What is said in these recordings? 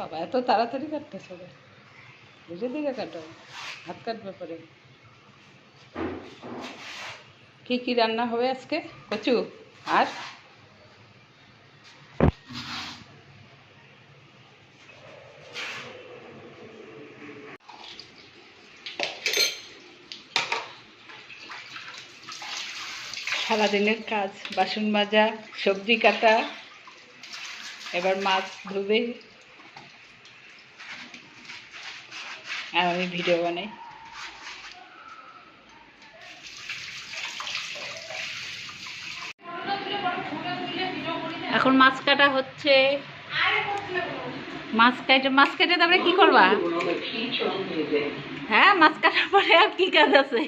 বাবা, এত তাড়াতাড়ি কাটতে হবে ধীরে ধীরে কাটো, হাত কাটবে পরে। কি কি রান্না হবে আজকে? কচু আর? সারাদিনের কাজ, বাসন মাজা, সবজি কাটা, এবার মাছ ধুবে। আর আমি ভিডিও বানাই। এখন মাছ কাটা হচ্ছে। মাছ কাটে মাছ কেটে তারপরে কি করবা? হ্যাঁ মাছ কাটার পরে আর কি কাজ আছে?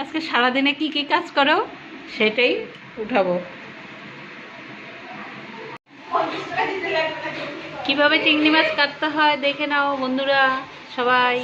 আজকে সারাদিনে কি কি কাজ করো? সেটাই উঠাবো। কীভাবে চিংড়ি মাছ কাটতে হয় দেখে নাও বন্ধুরা। সবাই।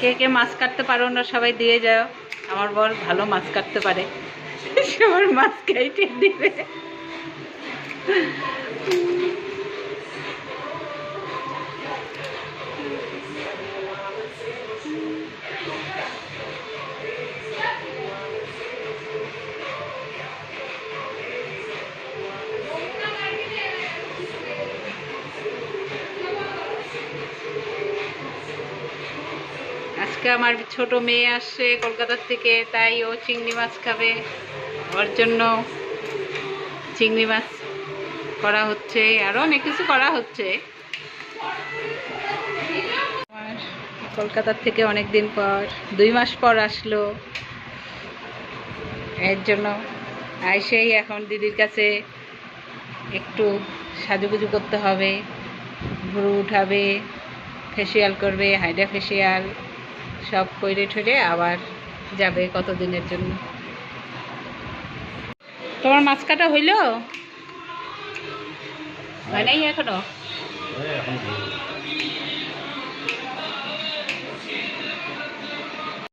কে কে মাছ কাটতে পারো না সবাই দিয়ে যাও। আমার বর ভালো মাছ কাটতে পারে। সবার মাছ কেটে দিবে। আজকে আমার ছোট মেয়ে আসছে কলকাতার থেকে, তাই ও চিংড়ি মাছ খাবে। ওর জন্য চিংড়ি মাছ করা হচ্ছে আরও অনেক কিছু করা হচ্ছে। কলকাতার থেকে অনেক দিন পর, দুই মাস পর আসলো। এর জন্য আইসেই এখন দিদির কাছে একটু সাজুগুজু করতে হবে। ভুরু উঠাবে ফেসিয়াল করবে, হাইড্রা ফেসিয়াল সব কইরে ঠরে আবার যাবে কতদিনের জন্য। তোমার মাছ কাটা হইল? হয় নাই এখনও?